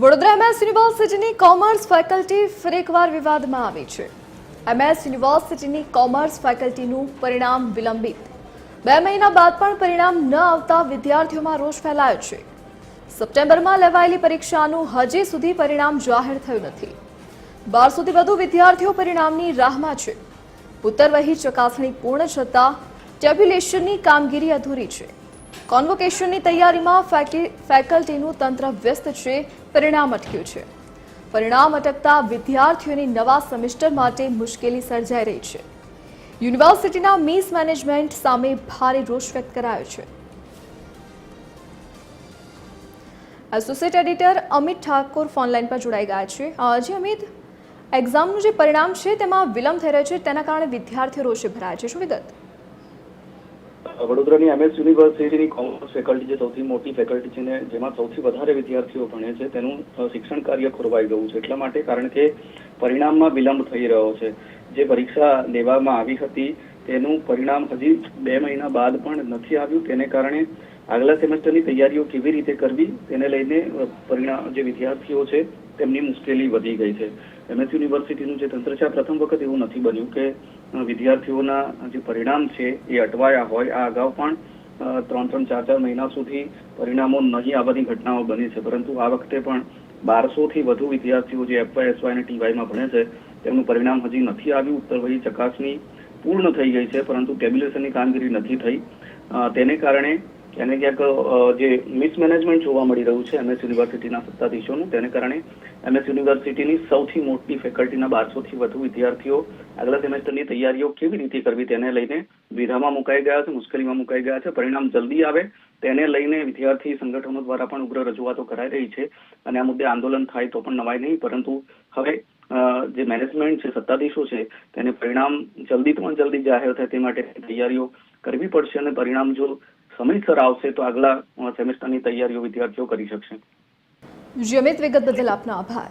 Vadodara MS યુનિવર્સિટીની commerce faculty ફરી એકવાર વિવાદમાં આવી છે. એમએસ યુનિવર્સિટીની કોમર્સ ફેકલ્ટીનું પરિણામ વિલંબિત. બે મહિના બાદ પણ પરિણામ ન આવતા વિદ્યાર્થીઓમાં રોષ ફેલાયો છે. સપ્ટેમ્બરમાં લેવાયેલી પરીક્ષાનું હજી સુધી પરિણામ જાહેર થયું નથી. બારસોથી વધુ વિદ્યાર્થીઓ પરિણામની રાહમાં છે. ઉત્તરવહી ચકાસણી પૂર્ણ છતાં ટેબ્યુલેશનની કામગીરી અધૂરી છે. કોન્વોકેશનની તૈયારીમાં ફેકલ્ટીનું તંત્ર વ્યસ્ત છે પરિણામ અટક્યું છે. પરિણામ અટકતા વિદ્યાર્થીઓની નવા સેમેસ્ટર માટે મુશ્કેલી સર્જાઈ રહી છે. યુનિવર્સિટીના મિસ મેનેજમેન્ટ સામે ભારે રોષ વ્યક્ત કરાયો છે. Associate editor Amit Thakor phone line પર જોડાઈ ગયા છે. જી અમિત એક્ઝામનું જે પરિણામ છે તેમાં વિલંબ થઈ રહ્યો છે, તેના કારણે વિદ્યાર્થીઓ રોષે ભરાયા છે. શું વિગત? વડોદરાની એમએસ યુનિવર્સિટીની કોમર્સ ફેકલ્ટી જે સૌથી મોટી ફેકલ્ટી છે ને, જેમાં સૌથી વધારે વિદ્યાર્થીઓ ભણે છે, તેનું શિક્ષણ કાર્ય ખોરવાઈ ગયું છે. એટલા માટે કારણ કે પરિણામમાં વિલંબ થઈ રહ્યો છે. જે પરીક્ષા લેવામાં આવી હતી, તેનું પરિણામ હજી બે મહિના બાદ પણ નથી આવ્યું. તેને કારણે આગલા સેમેસ્ટરની તૈયારીઓ કેવી રીતે કરવી, તેને લઈને પરિણામ, જે વિદ્યાર્થીઓ છે, તેમની મુશ્કેલી વધી ગઈ છે. એમએસ યુનિવર્સિટીનું જે તંત્ર છે પ્રથમ વખત એવું નથી બન્યું કે વિદ્યાર્થીઓના જે પરિણામ છે એ અટવાયા હોય. આ અગાઉ પણ ત્રણ ત્રણ ચાર ચાર મહિના સુધી પરિણામો નહીં આવવાની ઘટનાઓ બની છે. પરંતુ આ વખતે પણ બારસો થી વધુ વિદ્યાર્થીઓ જે એફવાય એસવાય અને ટીવાયમાં ભણે છે, તેમનું પરિણામ હજી નથી આવ્યું. ઉત્તરવહી ચકાસણી પૂર્ણ થઈ ગઈ છે, પરંતુ ટેબ્યુલેશનની કામગીરી નથી થઈ. તેને કારણે એને ક્યાંક જે મિસમેનેજમેન્ટ જોવા મળી રહ્યું છે એમએસ યુનિવર્સિટીના સત્તાધીશોનું, તેને કારણે એમએસ યુનિવર્સિટીની સૌથી મોટી ફેકલ્ટીના બારસોથી વધુ વિદ્યાર્થીઓ આગલા સેમેસ્ટરની તૈયારીઓ કેવી રીતે કરવી તેને લઈને વિધામાં મુકાઈ ગયા છે, મુશ્કેલીમાં મુકાઈ ગયા છે, પરિણામ જલ્દી આવે તેને લઈને વિદ્યાર્થી સંગઠનો દ્વારા પણ ઉગ્ર રજૂઆતો કરાઈ રહી છે અને આ મુદ્દે આંદોલન થાય તો પણ નવાય નહીં, પરંતુ હવે જે મેનેજમેન્ટ છે, સત્તાધીશો છે, તેને પરિણામ જલ્દી પણ જલ્દી જાહેર થાય તે માટે તૈયારીઓ કરવી પડશે અને પરિણામ જો સમયસર આવશે તો આગલા સેમેસ્ટરની તૈયારીઓ વિદ્યાર્થીઓ કરી શકશે. જી અમિત વિગત બદલ આપનો આભાર.